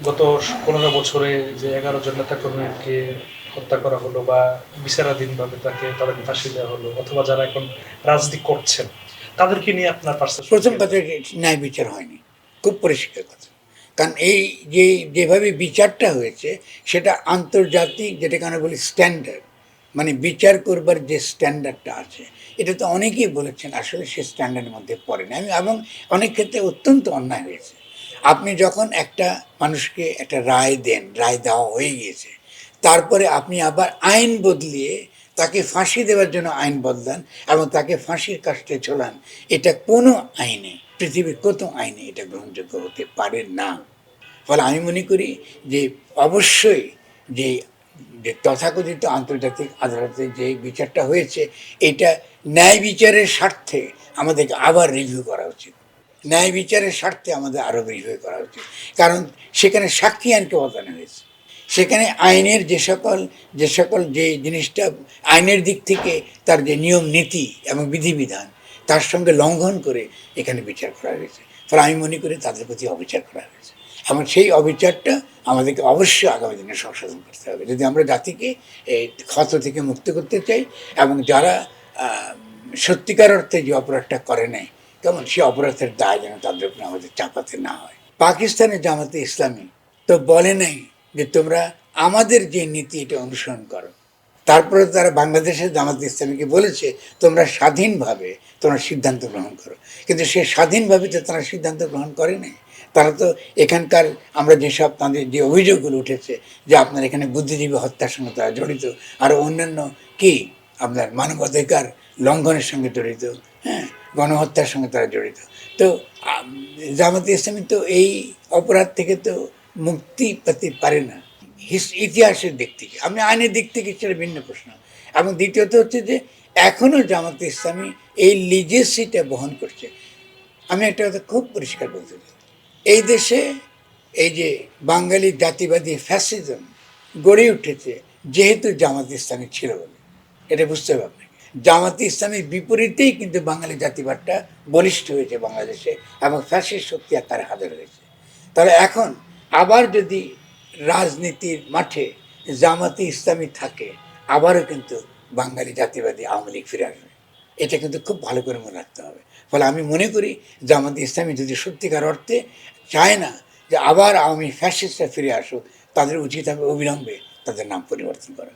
গত পনেরো বছরে যে এগারো জন নেতাকর্মীকে হত্যা করা হলো বা বিচারাধীনভাবে তাকে তাদেরকে ফাঁসি দেওয়া হলো অথবা যারা এখন রাজনীতি করছেন তাদেরকে নিয়ে আপনার পার্সেপশন প্রথম কথা ন্যায় বিচার হয়নি খুব পরিষ্কার কথা। কারণ এই যে যেভাবে বিচারটা হয়েছে সেটা আন্তর্জাতিক যেটাকে আমরা বলি স্ট্যান্ডার্ড মানে বিচার করবার যে স্ট্যান্ডার্ডটা আছে এটা তো অনেকেই বলেছেন আসলে সে স্ট্যান্ডার্ডের মধ্যে পড়ে না আমি এবং অনেক ক্ষেত্রে অত্যন্ত অন্যায় হয়েছে। আপনি যখন একটা মানুষকে একটা রায় দেন, রায় দেওয়া হয়ে গিয়েছে, তারপরে আপনি আবার আইন বদলিয়ে তাকে ফাঁসি দেওয়ার জন্য আইন বদলান এবং তাকে ফাঁসির কাস্টে ঝোলান এটা কোনো আইনে, পৃথিবীর কত আইনে এটা গ্রহণযোগ্য হতে পারে না। ফলে আমি মনে করি যে অবশ্যই যে যে তথাকথিত আন্তর্জাতিক আদালতে যে বিচারটা হয়েছে, এটা ন্যায় বিচারের স্বার্থে আমাদেরকে আবার রিভিউ করা উচিত। ন্যায় বিচারের স্বার্থে আমাদের আরও রিভিউ করা উচিত। কারণ সেখানে সাক্ষী আইনকে বদলানো হয়েছে সেখানে আইনের যে সকল যে সকল যে জিনিসটা আইনের দিক থেকে তার যে নিয়ম, নীতি এবং বিধিবিধান, তার সঙ্গে লঙ্ঘন করে এখানে বিচার করা হয়েছে। ফলে আমি মনে করি তাদের প্রতি অবিচার করা হয়েছে। এবং সেই অবিচারটা আমাদেরকে অবশ্যই আগামী দিনে সংশোধন করতে হবে। যদি আমরা জাতিকে এই ক্ষত থেকে মুক্ত করতে চাই এবং যারা সত্যিকার অর্থে যে অপরাধটা করে নেয় কেমন সে অপরাধের দায় যেন তাদের উপরে আমাদের চাপাতে না হয়। পাকিস্তানের জামাতে ইসলামী তো বলে নাই যে তোমরা আমাদের যে নীতি, এটা অনুসরণ করো। তারপরে তারা বাংলাদেশের জামাত ইসলামীকে বলেছে, তোমরা স্বাধীনভাবে তোমরা সিদ্ধান্ত গ্রহণ করো। কিন্তু সে স্বাধীনভাবে তো তারা সিদ্ধান্ত গ্রহণ করে নাই তারা তো এখানকার আমরা যেসব তাদের যে অভিযোগগুলো উঠেছে, যে আপনার এখানে বুদ্ধিজীবী হত্যার সঙ্গে তারা জড়িত, আর অন্যান্য কি, আপনার মানবাধিকার লঙ্ঘনের সঙ্গে জড়িত হ্যাঁ? গণহত্যার সঙ্গে তারা জড়িত। তো জামাতে ইসলামী তো এই অপরাধ থেকে তো মুক্তি পেতে পারে না। ইতিহাসের দিক থেকে, আমি আইনের দিক থেকে সেটা ভিন্ন প্রশ্ন। এবং দ্বিতীয়ত হচ্ছে যে এখনও জামাতে ইসলামী এই লিজেসিটা বহন করছে। আমি একটা কথা খুব পরিষ্কার বলতে চাই। এই দেশে এই যে বাঙালি জাতিবাদী ফ্যাসিজম গড়ে উঠেছে, যেহেতু জামাত ইসলামী ছিল বলে। এটা বুঝতে হবে জামাতে ইসলামের বিপরীতেই কিন্তু বাঙালি জাতিবাদটা বলিষ্ঠ হয়েছে বাংলাদেশে এবং ফ্যাসিস্ট শক্তি আকারে হাজার হয়েছে তাহলে এখন আবার যদি রাজনীতির মাঠে জামাতে ইসলামী থাকে, আবারও কিন্তু বাঙালি জাতিবাদী আওয়ামী লীগ ফিরে আসবে। এটা কিন্তু খুব ভালো করে মনে রাখতে হবে। ফলে আমি মনে করি জামাত ইসলামী যদি সত্যিকার অর্থে চায় না যে আবার আওয়ামী ফ্যাসিস্টরা ফিরে আসুক, তাদের উচিত হবে অবিলম্বে তাদের নাম পরিবর্তন করা।